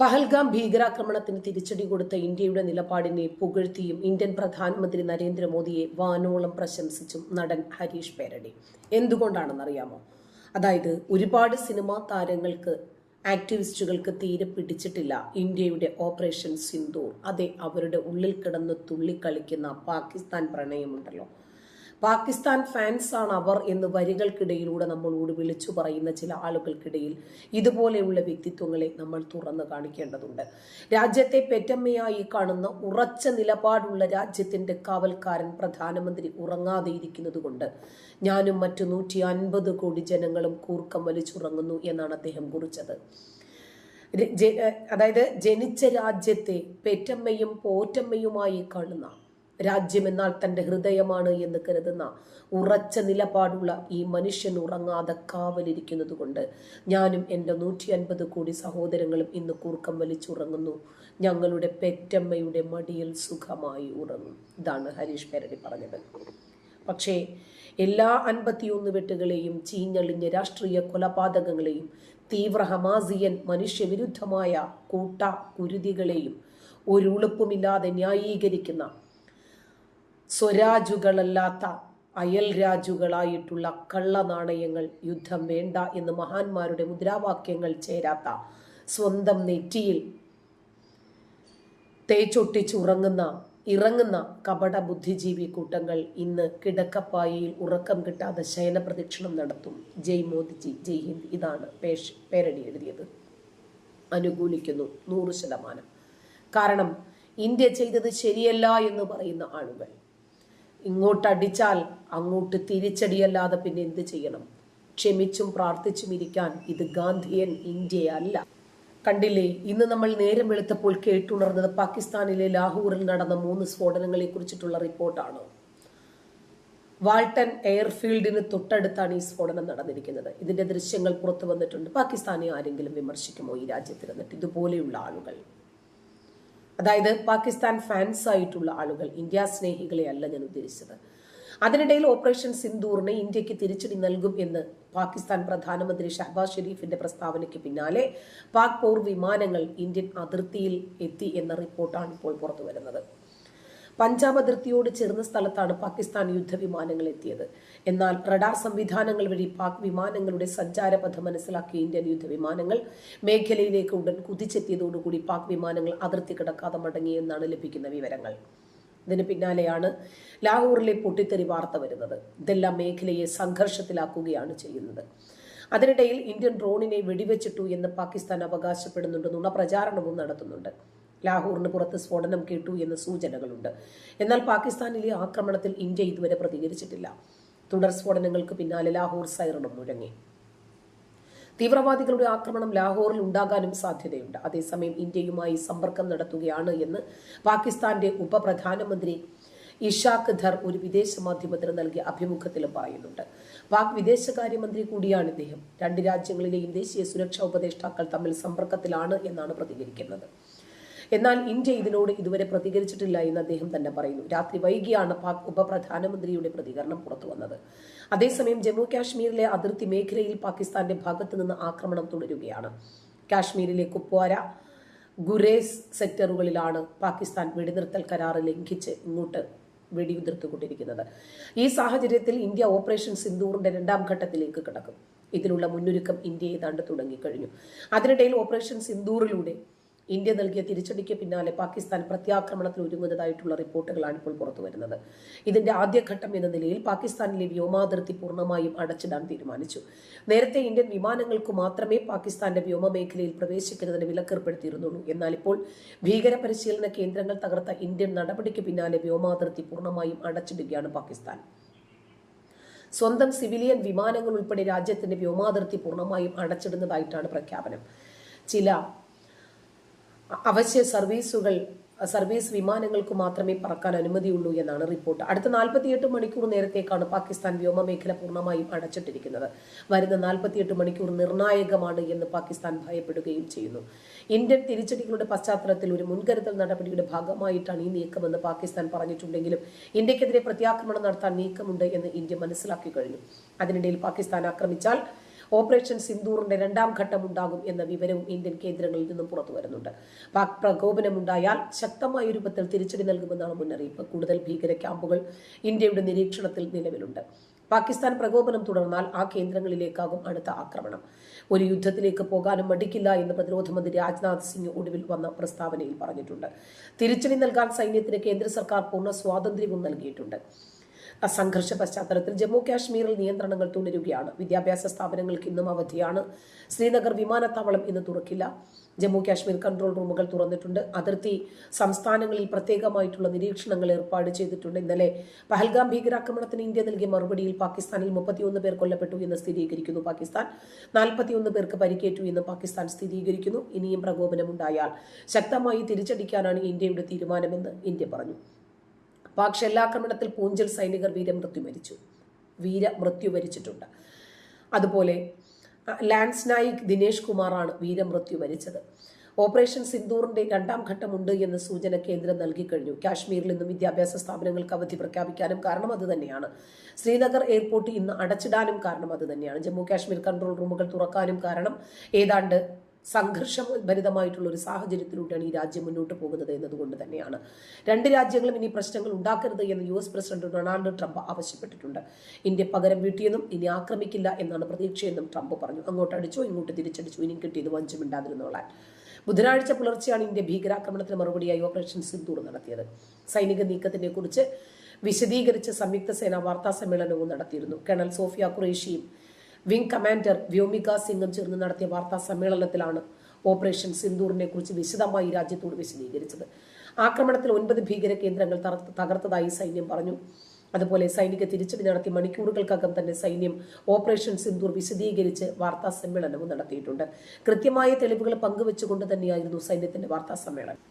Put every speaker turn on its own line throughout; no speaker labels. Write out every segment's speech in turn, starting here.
പഹൽഗാം ഭീകരാക്രമണത്തിന് തിരിച്ചടി കൊടുത്ത ഇന്ത്യയുടെ നിലപാടിനെ പുകഴ്ത്തിയും ഇന്ത്യൻ പ്രധാനമന്ത്രി നരേന്ദ്രമോദിയെ വാനോളം പ്രശംസിച്ചും നടൻ ഹരീഷ് പേരടി. എന്തുകൊണ്ടാണെന്നറിയാമോ? അതായത് ഒരുപാട് സിനിമാ താരങ്ങൾക്ക് ആക്ടിവിസ്റ്റുകൾക്ക് തീരെ പിടിച്ചിട്ടില്ല ഇന്ത്യയുടെ ഓപ്പറേഷൻ സിന്ദൂർ. അതെ അവരുടെ ഉള്ളിൽ കിടന്ന് തുള്ളിക്കളിക്കുന്ന പാകിസ്ഥാൻ പ്രണയമുണ്ടല്ലോ. പാകിസ്ഥാൻ ഫാൻസാണ് അവർ എന്ന് വരികൾക്കിടയിലൂടെ നമ്മളോട് വിളിച്ചു പറയുന്ന ചില ആളുകൾക്കിടയിൽ ഇതുപോലെയുള്ള വ്യക്തിത്വങ്ങളെ നമ്മൾ തുറന്നു കാണിക്കേണ്ടതുണ്ട്. രാജ്യത്തെ പെറ്റമ്മയായി കാണുന്ന ഉറച്ച നിലപാടുള്ള രാജ്യത്തിന്റെ കാവൽക്കാരൻ പ്രധാനമന്ത്രി ഉറങ്ങാതെ ഇരിക്കുന്നത് കൊണ്ട് ഞാനും മറ്റു നൂറ്റി അൻപത് കോടി ജനങ്ങളും കൂർക്കം വലിച്ചുറങ്ങുന്നു എന്നാണ് അദ്ദേഹം കുറിച്ചത്. അതായത് ജനിച്ച രാജ്യത്തെ പെറ്റമ്മയും പോറ്റമ്മയുമായി കാണുന്ന രാജ്യമെന്നാൽ തന്റെ ഹൃദയമാണ് എന്ന് കരുതുന്ന ഉറച്ച നിലപാടുള്ള ഈ മനുഷ്യൻ ഉറങ്ങാതെ കാവലിരിക്കുന്നത് കൊണ്ട് ഞാനും എന്റെ നൂറ്റി അൻപത് കോടി സഹോദരങ്ങളും ഇന്ന് കൂർക്കം വലിച്ചുറങ്ങുന്നു. ഞങ്ങളുടെ പെറ്റമ്മയുടെ മടിയിൽ സുഖമായി ഉറങ്ങും. ഇതാണ് ഹരീഷ് പേരടി പറഞ്ഞത്. പക്ഷേ എല്ലാ അൻപത്തിയൊന്ന് വെട്ടുകളെയും ചീഞ്ഞളിഞ്ഞ രാഷ്ട്രീയ കൊലപാതകങ്ങളെയും തീവ്ര ഹമാസിയൻ മനുഷ്യവിരുദ്ധമായ കൂട്ട കുരുതികളെയും ഒരു ഉളുപ്പുമില്ലാതെ ന്യായീകരിക്കുന്ന സ്വരാജുകളല്ലാത്ത അയൽ രാജുകളായിട്ടുള്ള കള്ളനാണയങ്ങൾ യുദ്ധം വേണ്ട എന്ന് മഹാന്മാരുടെ മുദ്രാവാക്യങ്ങൾ ചേരാത്ത സ്വന്തം നെറ്റിയിൽ തേച്ചൊട്ടിച്ചുറങ്ങുന്ന ഇറങ്ങുന്ന കപട ബുദ്ധിജീവി കൂട്ടങ്ങൾ ഇന്ന് കിടക്കപ്പായയിൽ ഉറക്കം കിട്ടാതെ ശയന പ്രദക്ഷിണം നടത്തും. ജയ് മോദിജി ജയ് ഹിന്ദ് ഇതാണ് പേഷ് പേരടി എഴുതിയത്. അനുകൂലിക്കുന്നു നൂറ് ശതമാനം. കാരണം ഇന്ത്യ ചെയ്തത് ശരിയല്ല എന്ന് പറയുന്ന ആളുകൾ. ഇങ്ങോട്ട് അടിച്ചാൽ അങ്ങോട്ട് തിരിച്ചടിയല്ലാതെ പിന്നെ എന്ത് ചെയ്യണം? ക്ഷമിച്ചും പ്രാർത്ഥിച്ചും ഇരിക്കാൻ ഇത് ഗാന്ധിയൻ ഇന്ത്യയല്ല കണ്ടില്ലേ ഇന്ന് നമ്മൾ നേരം വെളുത്തപ്പോൾ കേട്ടുണർന്നത് പാകിസ്ഥാനിലെ ലാഹോറിൽ നടന്ന മൂന്ന് സ്ഫോടനങ്ങളെ കുറിച്ചിട്ടുള്ള റിപ്പോർട്ടാണ്. വാൾട്ടൺ എയർഫീൽഡിന് തൊട്ടടുത്താണ് ഈ സ്ഫോടനം നടന്നിരിക്കുന്നത്. ഇതിന്റെ ദൃശ്യങ്ങൾ പുറത്തു വന്നിട്ടുണ്ട്. പാകിസ്ഥാനെ ആരെങ്കിലും വിമർശിക്കുമോ ഈ രാജ്യത്തിരുന്നിട്ട്? ഇതുപോലെയുള്ള ആളുകൾ. അതായത് പാകിസ്ഥാൻ ഫാൻസ് ആയിട്ടുള്ള ആളുകൾ ഇന്ത്യ സ്നേഹികളെ അല്ല ഞാൻ ഉദ്ദേശിച്ചത്. അതിനിടയിൽ ഓപ്പറേഷൻ സിന്ദൂറിനെ ഇന്ത്യയ്ക്ക് തിരിച്ചടി നൽകും എന്ന് പാകിസ്ഥാൻ പ്രധാനമന്ത്രി ഷഹബാസ് ഷെരീഫിന്റെ പ്രസ്താവനയ്ക്ക് പിന്നാലെ പാക് പോർ വിമാനങ്ങൾ ഇന്ത്യൻ അതിർത്തിയിൽ എത്തി എന്ന റിപ്പോർട്ടാണ് ഇപ്പോൾ പുറത്തു വരുന്നത് പഞ്ചാബ് അതിർത്തിയോട് ചേർന്ന സ്ഥലത്താണ് പാകിസ്ഥാൻ യുദ്ധവിമാനങ്ങൾ എത്തിയത് എന്നാൽ റഡാർ സംവിധാനങ്ങൾ വഴി പാക് വിമാനങ്ങളുടെ സഞ്ചാരപഥം മനസ്സിലാക്കിയ ഇന്ത്യൻ യുദ്ധവിമാനങ്ങൾ മേഖലയിലേക്ക് ഉടൻ കുതിച്ചെത്തിയതോടുകൂടി പാക് വിമാനങ്ങൾ അതിർത്തി കിടക്കാതെ മടങ്ങിയെന്നാണ് ലഭിക്കുന്ന വിവരങ്ങൾ. ഇതിന് പിന്നാലെയാണ് ലാഹോറിലെ പൊട്ടിത്തെറി വാർത്ത വരുന്നത്. ഇതെല്ലാം മേഖലയെ സംഘർഷത്തിലാക്കുകയാണ് ചെയ്യുന്നത്. അതിനിടയിൽ ഇന്ത്യൻ ഡ്രോണിനെ വെടിവെച്ചിട്ടു എന്ന് പാകിസ്ഥാൻ അവകാശപ്പെടുന്നുണ്ട് നുണ പ്രചാരണവും നടത്തുന്നുണ്ട്. ലാഹോറിന് പുറത്ത് സ്ഫോടനം കേട്ടു എന്ന സൂചനകളുണ്ട്. എന്നാൽ പാകിസ്ഥാനിലെ ആക്രമണത്തിൽ ഇന്ത്യ ഇതുവരെ പ്രതികരിച്ചിട്ടില്ല. തുടർ സ്ഫോടനങ്ങൾക്ക് പിന്നാലെ ലാഹോർ സൈറണും മുഴങ്ങി. തീവ്രവാദികളുടെ ആക്രമണം ലാഹോറിൽ ഉണ്ടാകാനും സാധ്യതയുണ്ട്. അതേസമയം ഇന്ത്യയുമായി സമ്പർക്കം നടത്തുകയാണ് എന്ന് പാകിസ്ഥാന്റെ ഉപപ്രധാനമന്ത്രി ഇഷാഖ് ധർ ഒരു വിദേശ മാധ്യമത്തിന് നൽകിയ അഭിമുഖത്തിലും പറയുന്നുണ്ട്. പാക് വിദേശകാര്യമന്ത്രി കൂടിയാണ് ഇദ്ദേഹം. രണ്ട് രാജ്യങ്ങളിലെയും ദേശീയ സുരക്ഷാ ഉപദേഷ്ടാക്കൾ തമ്മിൽ സമ്പർക്കത്തിലാണ് എന്നാണ് പ്രതികരിക്കുന്നത്. എന്നാൽ ഇന്ത്യ ഇതിനോട് ഇതുവരെ പ്രതികരിച്ചിട്ടില്ല എന്ന് അദ്ദേഹം തന്നെ പറയുന്നു. രാത്രി വൈകിയാണ് പാക് ഉപപ്രധാനമന്ത്രിയുടെ പ്രതികരണം പുറത്തു വന്നത്. അതേസമയം ജമ്മു കാശ്മീരിലെ അതിർത്തി മേഖലയിൽ പാകിസ്ഥാന്റെ ഭാഗത്തു നിന്ന് ആക്രമണം തുടരുകയാണ്. കാശ്മീരിലെ കുപ്വാര ഗുരേസ് സെക്ടറുകളിലാണ് പാകിസ്ഥാൻ വെടിനിർത്തൽ കരാർ ലംഘിച്ച് ഇങ്ങോട്ട് വെടിയുതിർത്തുകൊണ്ടിരിക്കുന്നത്. ഈ സാഹചര്യത്തിൽ ഇന്ത്യ ഓപ്പറേഷൻ സിന്ദൂറിന്റെ രണ്ടാം ഘട്ടത്തിലേക്ക് കടക്കും. ഇതിനുള്ള മുന്നൊരുക്കം ഇന്ത്യ ഏതാണ്ട് തുടങ്ങിക്കഴിഞ്ഞു. അതിനിടയിൽ ഓപ്പറേഷൻ സിന്ദൂറിലൂടെ ഇന്ത്യ നൽകിയ തിരിച്ചടിക്ക് പിന്നാലെ പാകിസ്ഥാൻ പ്രത്യാക്രമണത്തിൽ ഒരുങ്ങുന്നതായിട്ടുള്ള റിപ്പോർട്ടുകളാണ് ഇപ്പോൾ പുറത്തു വരുന്നത്. ഇതിന്റെ ആദ്യഘട്ടം എന്ന നിലയിൽ പാകിസ്ഥാനിലെ വ്യോമാതിർത്തി പൂർണമായും അടച്ചിടാൻ തീരുമാനിച്ചു. നേരത്തെ ഇന്ത്യൻ വിമാനങ്ങൾക്ക് മാത്രമേ പാകിസ്ഥാന്റെ വ്യോമ മേഖലയിൽ പ്രവേശിക്കുന്നതിന് വിലക്കേർപ്പെടുത്തിയിരുന്നുള്ളൂ. എന്നാൽ ഇപ്പോൾ ഭീകര പരിശീലന കേന്ദ്രങ്ങൾ തകർത്ത ഇന്ത്യൻ നടപടിക്ക് പിന്നാലെ വ്യോമാതിർത്തി പൂർണമായും അടച്ചിടുകയാണ് പാകിസ്ഥാൻ. സ്വന്തം സിവിലിയൻ വിമാനങ്ങൾ ഉൾപ്പെടെ രാജ്യത്തിന്റെ വ്യോമാതിർത്തി പൂർണമായും അടച്ചിടുന്നതായിട്ടാണ് പ്രഖ്യാപനം. ചില അവശ്യ സർവീസുകൾ സർവീസ് വിമാനങ്ങൾക്ക് മാത്രമേ പറക്കാൻ അനുമതിയുള്ളൂ എന്നാണ് റിപ്പോർട്ട്. അടുത്ത നാൽപ്പത്തിയെട്ട് മണിക്കൂർ നേരത്തേക്കാണ് പാകിസ്ഥാൻ വ്യോമമേഖല പൂർണമായും അടച്ചിട്ടിരിക്കുന്നത്. വരുന്ന നാൽപ്പത്തിയെട്ട് മണിക്കൂർ നിർണായകമാണ് എന്ന് പാകിസ്ഥാൻ ഭയപ്പെടുകയും ചെയ്യുന്നു. ഇന്ത്യൻ തിരിച്ചടികളുടെ പശ്ചാത്തലത്തിൽ ഒരു മുൻകരുതൽ നടപടിയുടെ ഭാഗമായിട്ടാണ് ഈ നീക്കമെന്ന് പാകിസ്ഥാൻ പറഞ്ഞിട്ടുണ്ടെങ്കിലും ഇന്ത്യക്കെതിരെ പ്രത്യാക്രമണം നടത്താൻ നീക്കമുണ്ട് എന്ന് ഇന്ത്യ മനസ്സിലാക്കി കഴിഞ്ഞു. അതിനിടയിൽ പാകിസ്ഥാൻ ആക്രമിച്ചാൽ ഓപ്പറേഷൻ സിന്ദൂറിന്റെ രണ്ടാം ഘട്ടം ഉണ്ടാകും എന്ന വിവരവും ഇന്ത്യൻ കേന്ദ്രങ്ങളിൽ നിന്നും പുറത്തു വരുന്നുണ്ട്. പാക് പ്രകോപനമുണ്ടായാൽ ശക്തമായ രൂപത്തിൽ തിരിച്ചടി നൽകുമെന്നാണ് മുന്നറിയിപ്പ്. കൂടുതൽ ഭീകര ക്യാമ്പുകൾ ഇന്ത്യയുടെ നിരീക്ഷണത്തിൽ നിലവിലുണ്ട്. പാകിസ്ഥാൻ പ്രകോപനം തുടർന്നാൽ ആ കേന്ദ്രങ്ങളിലേക്കാകും അടുത്ത ആക്രമണം. ഒരു യുദ്ധത്തിലേക്ക് പോകാനും മടിക്കില്ല എന്ന് പ്രതിരോധ മന്ത്രി രാജ്നാഥ് സിംഗ് ഒടുവിൽ വന്ന പ്രസ്താവനയിൽ പറഞ്ഞിട്ടുണ്ട്. തിരിച്ചടി നൽകാൻ സൈന്യത്തിന് കേന്ദ്ര സർക്കാർ പൂർണ സ്വാതന്ത്ര്യവും നൽകിയിട്ടുണ്ട്. സംഘർഷ പശ്ചാത്തലത്തിൽ ജമ്മു കാശ്മീരിൽ നിയന്ത്രണങ്ങൾ തുടരുകയാണ്. വിദ്യാഭ്യാസ സ്ഥാപനങ്ങൾക്ക് ഇന്നും അവധിയാണ്. ശ്രീനഗർ വിമാനത്താവളം ഇന്ന് തുറക്കില്ല. ജമ്മു കാശ്മീർ കൺട്രോൾ റൂമുകൾ തുറന്നിട്ടുണ്ട്. അതിർത്തി സംസ്ഥാനങ്ങളിൽ പ്രത്യേകമായിട്ടുള്ള നിരീക്ഷണങ്ങൾ ഏർപ്പാട് ചെയ്തിട്ടുണ്ട്. ഇന്നലെ പഹൽഗാം ഭീകരാക്രമണത്തിന് ഇന്ത്യ നൽകിയ മറുപടിയിൽ പാകിസ്ഥാനിൽ മുപ്പത്തിയൊന്ന് പേർ കൊല്ലപ്പെട്ടു എന്ന് സ്ഥിരീകരിക്കുന്നു പാകിസ്ഥാൻ. നാൽപ്പത്തിയൊന്ന് പേർക്ക് പരിക്കേറ്റു എന്ന് പാകിസ്ഥാൻ സ്ഥിരീകരിക്കുന്നു. ഇനിയും പ്രകോപനമുണ്ടായാൽ ശക്തമായി തിരിച്ചടിക്കാനാണ് ഇന്ത്യയുടെ തീരുമാനമെന്ന് ഇന്ത്യ പറഞ്ഞു. പാക് ഷെല്ലാക്രമണത്തിൽ പൂഞ്ചൽ സൈനികർ വീരമൃത്യു മരിച്ചു. വീരമൃത്യു വരിച്ചിട്ടുണ്ട്. അതുപോലെ ലാൻസ് നായിക് ദിനേഷ് കുമാറാണ് വീരമൃത്യു വരിച്ചത്. ഓപ്പറേഷൻ സിന്ദൂറിന്റെ രണ്ടാം ഘട്ടമുണ്ട് എന്ന സൂചന കേന്ദ്രം നൽകിക്കഴിഞ്ഞു. കാശ്മീരിൽ നിന്നും വിദ്യാഭ്യാസ സ്ഥാപനങ്ങൾക്ക് അവധി പ്രഖ്യാപിക്കാനും കാരണം അത് തന്നെയാണ്. ശ്രീനഗർ എയർപോർട്ട് ഇന്ന് അടച്ചിടാനും കാരണം അത് തന്നെയാണ്. ജമ്മു കാശ്മീർ കൺട്രോൾ റൂമുകൾ തുറക്കാനും കാരണം ഏതാണ്ട് സംഘർഷഭരിതമായിട്ടുള്ള ഒരു സാഹചര്യത്തിലൂടെയാണ് ഈ രാജ്യം മുന്നോട്ട് പോകുന്നത് എന്നതുകൊണ്ട് തന്നെയാണ്. രണ്ട് രാജ്യങ്ങളും ഇനി പ്രശ്നങ്ങൾ ഉണ്ടാക്കരുത് എന്ന് U S president Donald Trump ആവശ്യപ്പെട്ടിട്ടുണ്ട്. ഇന്ത്യ പകരം വീട്ടിയെന്നും ഇനി ആക്രമിക്കില്ല എന്നാണ് പ്രതീക്ഷയെന്നും ട്രംപ് പറഞ്ഞു. അങ്ങോട്ട് അടിച്ചോ ഇങ്ങോട്ട് തിരിച്ചടിച്ചു ഇനി കിട്ടിയത് വഞ്ചമിണ്ടാതിരുന്നോളാൻ ബുധനാഴ്ച പുലർച്ചെയാണ് ഇന്ത്യ ഭീകരാക്രമണത്തിന് മറുപടിയായി ഓപ്പറേഷൻ സിന്ദൂർ നടത്തിയത്. സൈനിക നീക്കത്തിനെ കുറിച്ച് വിശദീകരിച്ച് സംയുക്ത സേന വാർത്താ സമ്മേളനവും നടത്തിയിരുന്നു. കേണൽ സോഫിയ ഖുറേഷിയും വിംഗ് കമാൻഡർ വ്യോമിക സിംഗും ചേർന്ന് നടത്തിയ വാർത്താ സമ്മേളനത്തിലാണ് ഓപ്പറേഷൻ സിന്ദൂറിനെ കുറിച്ച് വിശദമായി രാജ്യത്തോട് വിശദീകരിച്ചത്. ആക്രമണത്തിൽ ഒൻപത് ഭീകര കേന്ദ്രങ്ങൾ തകർത്തതായി സൈന്യം പറഞ്ഞു. അതുപോലെ സൈനിക തിരിച്ചടി നടത്തി മണിക്കൂറുകൾക്കകം തന്നെ സൈന്യം ഓപ്പറേഷൻ സിന്ദൂർ വിശദീകരിച്ച് വാർത്താ സമ്മേളനവും നടത്തിയിട്ടുണ്ട്. കൃത്യമായ തെളിവുകൾ പങ്കുവെച്ചുകൊണ്ട് തന്നെയായിരുന്നു സൈന്യത്തിന്റെ വാർത്താ സമ്മേളനം.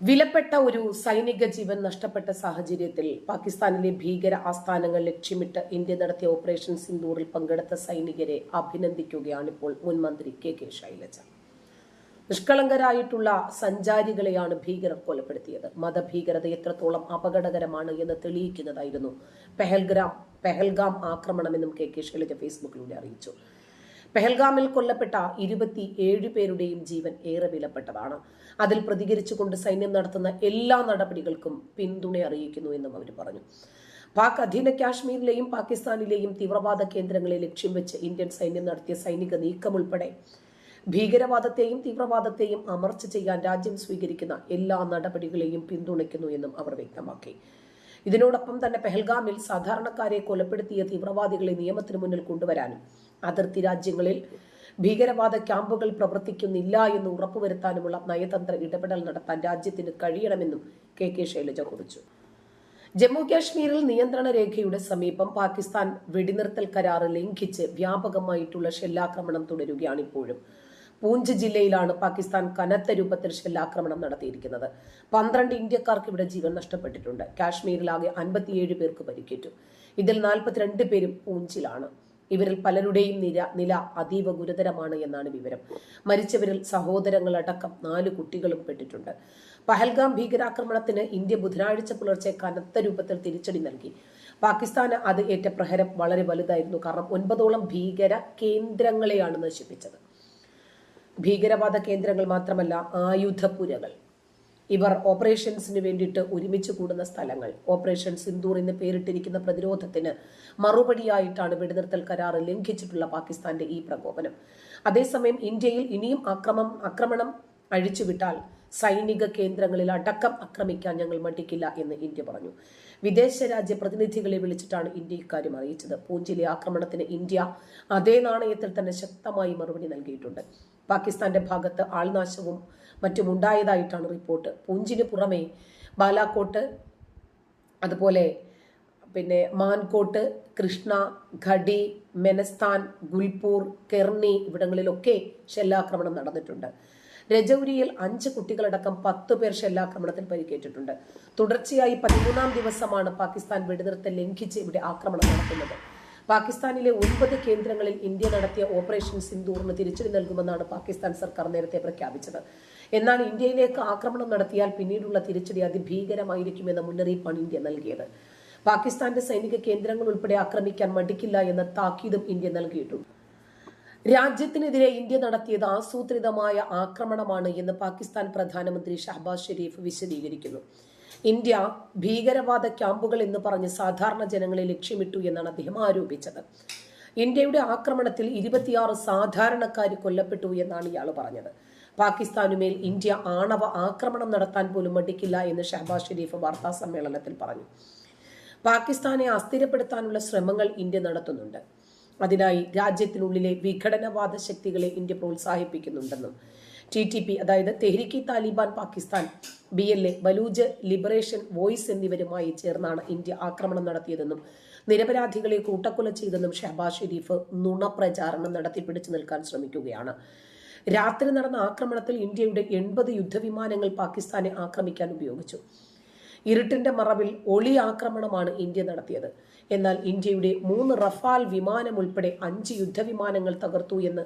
വിലപ്പെട്ട ഒരു സൈനിക ജീവൻ നഷ്ടപ്പെട്ട സാഹചര്യത്തിൽ പാകിസ്ഥാനിലെ ഭീകര ആസ്ഥാനങ്ങൾ ലക്ഷ്യമിട്ട് ഇന്ത്യ നടത്തിയ ഓപ്പറേഷൻ സിന്ദൂറിൽ പങ്കെടുത്ത സൈനികരെ അഭിനന്ദിക്കുകയാണ് ഇപ്പോൾ മുൻ മന്ത്രി കെ കെ ശൈലജ. നിഷ്കളങ്കരായിട്ടുള്ള സഞ്ചാരികളെയാണ് ഭീകരർ കൊലപ്പെടുത്തിയത്. മതഭീകരത എത്രത്തോളം അപകടകരമാണ് എന്ന് തെളിയിക്കുന്നതായിരുന്നു പെഹൽഗ്രാം പെഹൽഗാം ആക്രമണമെന്നും കെ കെ ശൈലജ ഫേസ്ബുക്കിലൂടെ അറിയിച്ചു. പെഹൽഗാമിൽ കൊല്ലപ്പെട്ട ഇരുപത്തി ഏഴ് പേരുടെയും ജീവൻ ഏറെ വിലപ്പെട്ടതാണ്. അതിൽ പ്രതികരിച്ചുകൊണ്ട് സൈന്യം നടത്തുന്ന എല്ലാ നടപടികൾക്കും പിന്തുണ അറിയിക്കുന്നു എന്നും അവർ പറഞ്ഞു. പാക് അധീന കാശ്മീരിലെയും പാകിസ്ഥാനിലെയും തീവ്രവാദ കേന്ദ്രങ്ങളെ ലക്ഷ്യം വെച്ച് ഇന്ത്യൻ സൈന്യം നടത്തിയ സൈനിക നീക്കം ഉൾപ്പെടെ ഭീകരവാദത്തെയും തീവ്രവാദത്തെയും അമർച്ച ചെയ്യാൻ രാജ്യം സ്വീകരിക്കുന്ന എല്ലാ നടപടികളെയും പിന്തുണയ്ക്കുന്നു എന്നും അവർ വ്യക്തമാക്കി. ഇതിനോടൊപ്പം തന്നെ പെഹൽഗാമിൽ സാധാരണക്കാരെ കൊലപ്പെടുത്തിയ തീവ്രവാദികളെ നിയമത്തിന് മുന്നിൽ കൊണ്ടുവരാനും അതിർത്തി രാജ്യങ്ങളിൽ ഭീകരവാദ ക്യാമ്പുകൾ പ്രവർത്തിക്കുന്നില്ല എന്ന് ഉറപ്പുവരുത്താനുമുള്ള നയതന്ത്ര ഇടപെടൽ നടത്താൻ രാജ്യത്തിന് കഴിയണമെന്നും കെ കെ ശൈലജ കുറിച്ചു. ജമ്മു കാശ്മീരിൽ നിയന്ത്രണ രേഖയുടെ സമീപം പാകിസ്ഥാൻ വെടിനിർത്തൽ കരാർ ലംഘിച്ച് വ്യാപകമായിട്ടുള്ള ഷെല്ലാക്രമണം തുടരുകയാണ് ഇപ്പോഴും. പൂഞ്ച് ജില്ലയിലാണ് പാകിസ്ഥാൻ കനത്ത രൂപത്തിൽ ഷെല്ലാക്രമണം നടത്തിയിരിക്കുന്നത്. പന്ത്രണ്ട് ഇന്ത്യക്കാർക്ക് ഇവിടെ ജീവൻ നഷ്ടപ്പെട്ടിട്ടുണ്ട്. കാശ്മീരിലാകെ അൻപത്തിയേഴ് പേർക്ക് പരിക്കേറ്റു. ഇതിൽ നാൽപ്പത്തിരണ്ട് പേരും പൂഞ്ചിലാണ്. ഇവരിൽ പലരുടെയും നില നില അതീവ ഗുരുതരമാണ് എന്നാണ് വിവരം. മരിച്ചവരിൽ സഹോദരങ്ങളടക്കം നാല് കുട്ടികളും പെട്ടിട്ടുണ്ട്. പഹൽഗാം ഭീകരാക്രമണത്തിന് ഇന്ത്യ ബുധനാഴ്ച പുലർച്ചെ കനത്ത രൂപത്തിൽ തിരിച്ചടി നൽകി. പാകിസ്ഥാന് അത് ഏറ്റ പ്രഹരം വളരെ വലുതായിരുന്നു. കാരണം ഒൻപതോളം ഭീകര കേന്ദ്രങ്ങളെയാണ് നശിപ്പിച്ചത്. ഭീകരവാദ കേന്ദ്രങ്ങൾ മാത്രമല്ല ആയുധപുരകൾ ഇവർ ഓപ്പറേഷൻസിന് വേണ്ടിയിട്ട് ഒരുമിച്ച് കൂടുന്ന സ്ഥലങ്ങൾ. ഓപ്പറേഷൻ സിന്ദൂർ എന്ന് പേരിട്ടിരിക്കുന്ന പ്രതിരോധത്തിന് മറുപടിയായിട്ടാണ് വെടിനിർത്തൽ കരാർ ലംഘിച്ചിട്ടുള്ള പാകിസ്ഥാന്റെ ഈ പ്രകോപനം. അതേസമയം ഇന്ത്യയിൽ ഇനിയും ആക്രമം ആക്രമണം അഴിച്ചുവിട്ടാൽ സൈനിക കേന്ദ്രങ്ങളിൽ അടക്കം ആക്രമിക്കാൻ ഞങ്ങൾ മടിക്കില്ല എന്ന് ഇന്ത്യ പറഞ്ഞു. വിദേശ രാജ്യ പ്രതിനിധികളെ വിളിച്ചിട്ടാണ് ഇന്ത്യ ഇക്കാര്യം അറിയിച്ചത്. പൂഞ്ചിലെ ആക്രമണത്തിന് ഇന്ത്യ അതേ നാണയത്തിൽ തന്നെ ശക്തമായി മറുപടി നൽകിയിട്ടുണ്ട്. പാകിസ്ഥാന്റെ ഭാഗത്ത് ആൾനാശവും മറ്റും ഉണ്ടായതായിട്ടാണ് റിപ്പോർട്ട്. പൂഞ്ചിന് പുറമെ ബാലാക്കോട്ട് അതുപോലെ പിന്നെ മാൻകോട്ട് കൃഷ്ണ ഘടി മെനസ്ഥാൻ ഗുൽപൂർ കെർണി ഇവിടങ്ങളിലൊക്കെ ഷെല്ലാക്രമണം നടന്നിട്ടുണ്ട്. രജൌരിയിൽ അഞ്ച് കുട്ടികളടക്കം പത്ത് പേർ ഷെല്ലാക്രമണത്തിൽ പരിക്കേറ്റിട്ടുണ്ട്. തുടർച്ചയായി പതിമൂന്നാം ദിവസമാണ് പാകിസ്ഥാൻ വെടിനിർത്തൽ ലംഘിച്ച് ഇവിടെ ആക്രമണം നടത്തുന്നത്. പാകിസ്ഥാനിലെ ഒൻപത് കേന്ദ്രങ്ങളിൽ ഇന്ത്യ നടത്തിയ ഓപ്പറേഷൻ സിന്ദൂറിന് തിരിച്ചടി നൽകുമെന്നാണ് പാകിസ്ഥാൻ സർക്കാർ നേരത്തെ പ്രഖ്യാപിച്ചത്. എന്നാൽ ഇന്ത്യയിലേക്ക് ആക്രമണം നടത്തിയാൽ പിന്നീടുള്ള തിരിച്ചടി അതിഭീകരമായിരിക്കുമെന്ന മുന്നറിയിപ്പാണ് ഇന്ത്യ നൽകിയത്. പാകിസ്ഥാന്റെ സൈനിക കേന്ദ്രങ്ങൾ ഉൾപ്പെടെ ആക്രമിക്കാൻ മടിക്കില്ല എന്ന താക്കീതും ഇന്ത്യ നൽകിയിട്ടുണ്ട്. രാജ്യത്തിനെതിരെ ഇന്ത്യ നടത്തിയത് ആസൂത്രിതമായ ആക്രമണമാണ് എന്ന് പാകിസ്ഥാൻ പ്രധാനമന്ത്രി ഷഹബാസ് ഷെരീഫ് വിശദീകരിക്കുന്നു. ഇന്ത്യ ഭീകരവാദ ക്യാമ്പുകൾ എന്ന് പറഞ്ഞ് സാധാരണ ജനങ്ങളെ ലക്ഷ്യമിട്ടു എന്നാണ് അദ്ദേഹം ആരോപിച്ചത്. ഇന്ത്യയുടെ ആക്രമണത്തിൽ ഇരുപത്തിയാറ് സാധാരണക്കാർ കൊല്ലപ്പെട്ടു എന്നാണ് ഇയാൾ പറഞ്ഞത്. പാകിസ്ഥാനുമേൽ ഇന്ത്യ ആണവ ആക്രമണം നടത്താൻ പോലും മടിക്കില്ല എന്ന് ഷഹബാസ് ഷെരീഫ് വാർത്താ സമ്മേളനത്തിൽ പറഞ്ഞു. പാകിസ്ഥാനെ അസ്ഥിരപ്പെടുത്താനുള്ള ശ്രമങ്ങൾ ഇന്ത്യ നടത്തുന്നുണ്ട്. അതിനായി രാജ്യത്തിനുള്ളിലെ വിഘടനവാദ ശക്തികളെ ഇന്ത്യ പ്രോത്സാഹിപ്പിക്കുന്നുണ്ടെന്നും ടി ടി പി അതായത് Tehriki Taliban Pakistan B L A Baloch liberation voice എന്നിവരുമായി ചേർന്നാണ് ഇന്ത്യ ആക്രമണം നടത്തിയതെന്നും നിരപരാധികളെ കൂട്ടക്കൊല ചെയ്തെന്നും ഷഹബാസ് ഷെരീഫ് നുണപ്രചാരണം നടത്തി പിടിച്ചു നിൽക്കാൻ ശ്രമിക്കുകയാണ്. രാത്രി നടന്ന ആക്രമണത്തിൽ ഇന്ത്യയുടെ എൺപത് യുദ്ധവിമാനങ്ങൾ പാകിസ്ഥാനെ ആക്രമിക്കാൻ ഉപയോഗിച്ചു. ഇരുട്ടിന്റെ മറവിൽ ഒളി ആക്രമണമാണ് ഇന്ത്യ നടത്തിയത്. എന്നാൽ ഇന്ത്യയുടെ മൂന്ന് റഫാൽ വിമാനം ഉൾപ്പെടെ അഞ്ച് യുദ്ധവിമാനങ്ങൾ തകർത്തു എന്ന്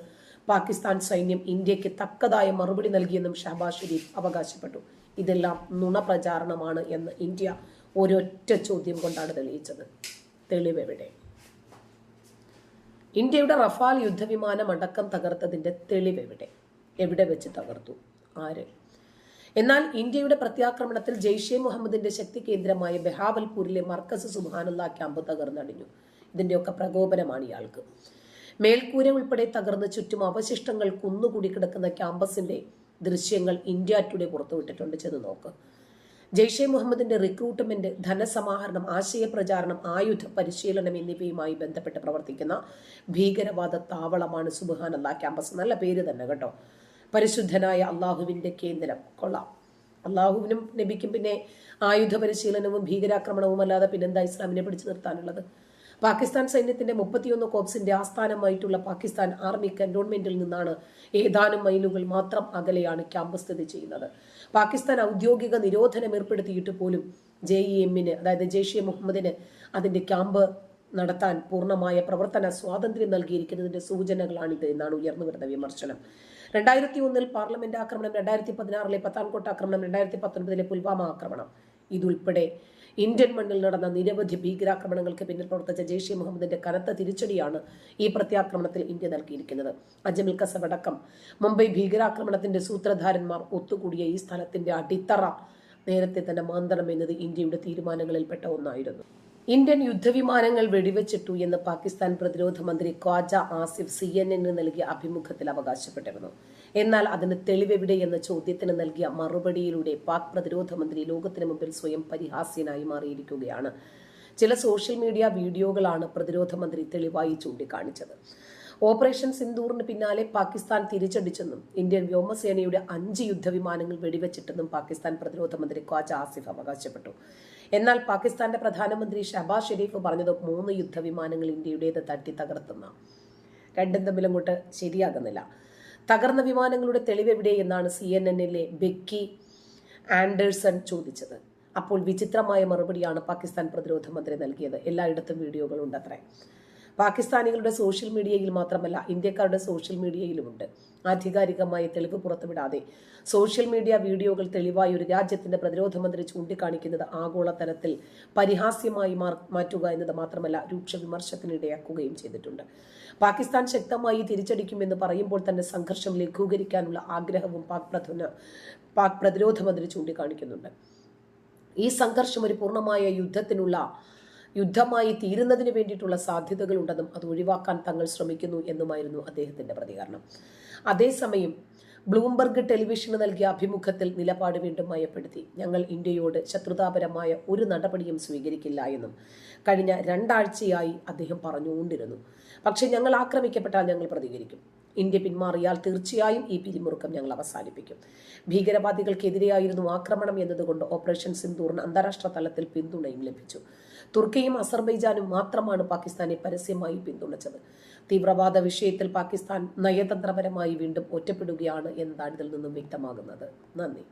പാകിസ്ഥാൻ സൈന്യം ഇന്ത്യയ്ക്ക് തക്കതായ മറുപടി നൽകിയെന്നും ഷഹബാസ് ഷെരീഫ് അവകാശപ്പെട്ടു. ഇതെല്ലാം നുണപ്രചാരണമാണ് എന്ന് ഇന്ത്യ ഒരൊറ്റ ചോദ്യം കൊണ്ടാണ് തെളിയിച്ചത്. തെളിവെവിടെ? ഇന്ത്യയുടെ റഫാൽ യുദ്ധവിമാനം അടക്കം തകർത്തതിന്റെ തെളിവെവിടെ? എവിടെ വെച്ച് തകർത്തു? ആര്? എന്നാൽ ഇന്ത്യയുടെ പ്രത്യാക്രമണത്തിൽ ജെയ്ഷെ മുഹമ്മദിന്റെ ശക്തി കേന്ദ്രമായ ബെഹാവൽപൂരിലെ മർക്കസ് സുബാനുള്ള ക്യാമ്പ് തകർന്നടിഞ്ഞു. ഇതിന്റെയൊക്കെ പ്രകോപനമാണ് ഇയാൾക്ക്. മേൽക്കൂര ഉൾപ്പെടെ തകർന്ന് ചുറ്റും അവശിഷ്ടങ്ങൾ കുന്നുകൂടി കിടക്കുന്ന ക്യാമ്പസിന്റെ ദൃശ്യങ്ങൾ ഇന്ത്യ ടുഡേ പുറത്തുവിട്ടിട്ടുണ്ട്. ചെന്ന് നോക്ക്. ജെയ്ഷെ മുഹമ്മദിന്റെ റിക്രൂട്ട്മെന്റ് ധനസമാഹരണം ആശയപ്രചാരണം ആയുധ പരിശീലനം എന്നിവയുമായി ബന്ധപ്പെട്ട് പ്രവർത്തിക്കുന്ന ഭീകരവാദ താവളമാണ് സുബാനല്ല ക്യാമ്പസ്. നല്ല പേര് തന്നെ കേട്ടോ. പരിശുദ്ധനായ അള്ളാഹുവിന്റെ കേന്ദ്രം. കൊള്ളാം. അള്ളാഹുവിനും നബിക്കും പിന്നെ ആയുധ പരിശീലനവും ഭീകരാക്രമണവും അല്ലാതെ പിന്നെന്താ ഇസ്ലാമിനെ പിടിച്ചു നിർത്താനുള്ളത്? പാകിസ്ഥാൻ സൈന്യത്തിന്റെ മുപ്പത്തിയൊന്ന് കോപ്സിന്റെ ആസ്ഥാനമായിട്ടുള്ള പാകിസ്ഥാൻ ആർമി കന്റോൺമെന്റിൽ നിന്നാണ് ഏതാനും മൈലുകൾ മാത്രം അകലെയാണ് ക്യാമ്പ് സ്ഥിതി ചെയ്യുന്നത്. പാകിസ്ഥാൻ ഔദ്യോഗിക നിരോധനം ഏർപ്പെടുത്തിയിട്ട് പോലും ജെ ഇ എമ്മിന് അതായത് ജെയ്ഷെ മുഹമ്മദിന് അതിന്റെ ക്യാമ്പ് നടത്താൻ പൂർണമായ പ്രവർത്തന സ്വാതന്ത്ര്യം നൽകിയിരിക്കുന്നതിന്റെ സൂചനകളാണിത് എന്നാണ് ഉയർന്നു വരുന്ന വിമർശനം. രണ്ടായിരത്തി ഒന്നിൽ പാർലമെന്റ് ആക്രമണം രണ്ടായിരത്തി പതിനാറിലെ പത്താൻകോട്ട് ആക്രമണം രണ്ടായിരത്തി പത്തൊൻപതിലെ പുൽവാമ ആക്രമണം ഇതുൾപ്പെടെ. ഇന്ത്യൻ മണ്ണിൽ നടന്ന നിരവധി ഭീകരാക്രമണങ്ങൾക്ക് പിന്നിൽ പ്രവർത്തിച്ച ജെയ്ഷെ മുഹമ്മദിന്റെ കനത്ത തിരിച്ചടിയാണ് ഈ പ്രത്യാക്രമണത്തിൽ ഇന്ത്യ നൽകിയിരിക്കുന്നത്. അജമിൽ കസബ് അടക്കം മുംബൈ ഭീകരാക്രമണത്തിന്റെ സൂത്രധാരന്മാർ ഒത്തുകൂടിയ ഈ സ്ഥലത്തിന്റെ അടിത്തറ നേരത്തെ തന്നെ മാന്തണം എന്നത് ഇന്ത്യയുടെ തീരുമാനങ്ങളിൽപ്പെട്ട ഒന്നായിരുന്നു. ഇന്ത്യൻ യുദ്ധവിമാനങ്ങൾ വെടിവെച്ചിട്ടു എന്ന് പാകിസ്ഥാൻ പ്രതിരോധ മന്ത്രി ഖ്വാജ ആസിഫ് സി എൻ എന്നിന് നൽകിയ അഭിമുഖത്തിൽ അവകാശപ്പെട്ടിരുന്നു. എന്നാൽ അതിന് തെളിവെവിടെ എന്ന ചോദ്യത്തിന് നൽകിയ മറുപടിയിലൂടെ പാക് പ്രതിരോധ മന്ത്രി ലോകത്തിന് മുമ്പിൽ സ്വയം പരിഹാസ്യനായി മാറിയിരിക്കുകയാണ്. ചില സോഷ്യൽ മീഡിയ വീഡിയോകളാണ് പ്രതിരോധ മന്ത്രി തെളിവായി ചൂണ്ടിക്കാണിച്ചത്. ഓപ്പറേഷൻ സിന്ദൂറിന് പിന്നാലെ പാകിസ്ഥാൻ തിരിച്ചടിച്ചെന്നും ഇന്ത്യൻ വ്യോമസേനയുടെ അഞ്ച് യുദ്ധവിമാനങ്ങൾ വെടിവെച്ചിട്ടെന്നും പാകിസ്ഥാൻ പ്രതിരോധ മന്ത്രി ഖ്വാജ ആസിഫ് അവകാശപ്പെട്ടു. എന്നാൽ പാകിസ്ഥാന്റെ പ്രധാനമന്ത്രി ഷഹബാസ് ഷെരീഫ് പറഞ്ഞത് മൂന്ന് യുദ്ധവിമാനങ്ങൾ ഇന്ത്യയുടേത് തട്ടി തകർത്തുന്ന. രണ്ടും തമ്മിൽ അങ്ങോട്ട് ശരിയാകുന്നില്ല. തകർന്ന വിമാനങ്ങളുടെ തെളിവെവിടെ എന്നാണ് സി എൻ എന്നിലെ ബെക്കി ആൻഡേഴ്സൺ ചോദിച്ചത്. അപ്പോൾ വിചിത്രമായ മറുപടിയാണ് പാകിസ്ഥാൻ പ്രതിരോധ മന്ത്രി നൽകിയത്. എല്ലായിടത്തും വീഡിയോകളുണ്ട് അത്രേ പാകിസ്ഥാനികളുടെ സോഷ്യൽ മീഡിയയിൽ മാത്രമല്ല ഇന്ത്യക്കാരുടെ സോഷ്യൽ മീഡിയയിലുമുണ്ട്. ആധികാരികമായ തെളിവ് പുറത്തുവിടാതെ സോഷ്യൽ മീഡിയ വീഡിയോകൾ തെളിവായി ഒരു രാജ്യത്തിന്റെ പ്രതിരോധ മന്ത്രി ചൂണ്ടിക്കാണിക്കുന്നത് ആഗോളതലത്തിൽ പരിഹാസ്യമായി മാറ്റുക എന്നത് മാത്രമല്ല രൂക്ഷ വിമർശത്തിനിടയാക്കുകയും ചെയ്തിട്ടുണ്ട്. പാകിസ്ഥാൻ ശക്തമായി തിരിച്ചടിക്കുമെന്ന് പറയുമ്പോൾ തന്നെ സംഘർഷം ലഘൂകരിക്കാനുള്ള ആഗ്രഹവും പാക് പ്രധാന പാക് പ്രതിരോധ മന്ത്രി ചൂണ്ടിക്കാണിക്കുന്നുണ്ട്. ഈ സംഘർഷം ഒരു പൂർണമായ യുദ്ധത്തിനുള്ള യുദ്ധമായി തീരുന്നതിന് വേണ്ടിയിട്ടുള്ള സാധ്യതകളുണ്ടെന്നും അത് ഒഴിവാക്കാൻ തങ്ങൾ ശ്രമിക്കുന്നു എന്നുമായിരുന്നു അദ്ദേഹത്തിന്റെ പ്രതികരണം. അതേസമയം ബ്ലൂംബർഗ് ടെലിവിഷന് നൽകിയ അഭിമുഖത്തിൽ നിലപാട് വീണ്ടും മയപ്പെടുത്തി. ഞങ്ങൾ ഇന്ത്യയോട് ശത്രുതാപരമായ ഒരു നടപടിയും സ്വീകരിക്കില്ല എന്നും കഴിഞ്ഞ രണ്ടാഴ്ചയായി അദ്ദേഹം പറഞ്ഞുകൊണ്ടിരുന്നു. പക്ഷേ ഞങ്ങൾ ആക്രമിക്കപ്പെട്ടാൽ ഞങ്ങൾ പ്രതികരിക്കും. ഇന്ത്യ പിന്മാറിയാൽ തീർച്ചയായും ഈ പിരിമുറുക്കം ഞങ്ങൾ അവസാനിപ്പിക്കും. ഭീകരവാദികൾക്കെതിരെയായിരുന്നു ആക്രമണം എന്നതുകൊണ്ട് ഓപ്പറേഷൻ സിന്ദൂറിന് അന്താരാഷ്ട്ര തലത്തിൽ പിന്തുണയും ലഭിച്ചു. തുർക്കിയും അസർബൈജാനും മാത്രമാണ് പാകിസ്ഥാനെ പരസ്യമായി പിന്തുണച്ചത്. തീവ്രവാദ വിഷയത്തിൽ പാകിസ്ഥാൻ നയതന്ത്രപരമായി വീണ്ടും ഒറ്റപ്പെടുകയാണ് എന്നതാണ് ഇതിൽ നിന്നും വ്യക്തമാകുന്നത്. നന്ദി.